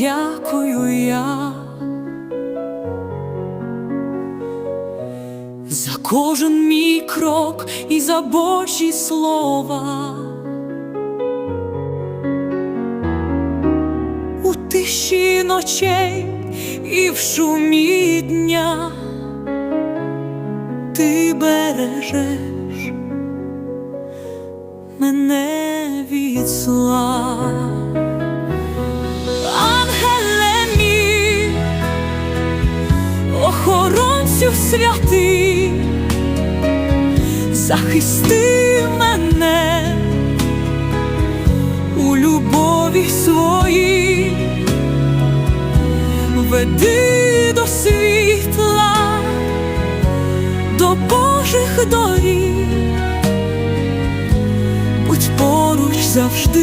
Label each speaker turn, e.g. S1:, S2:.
S1: дякую я за кожен мій крок і за Божі слова. У тиші ночей і в шумі дня ти бережеш мене від зла. Охоронцю святий, захисти мене у любові своїй, веди до світла, до Божих доріг, будь поруч завжди.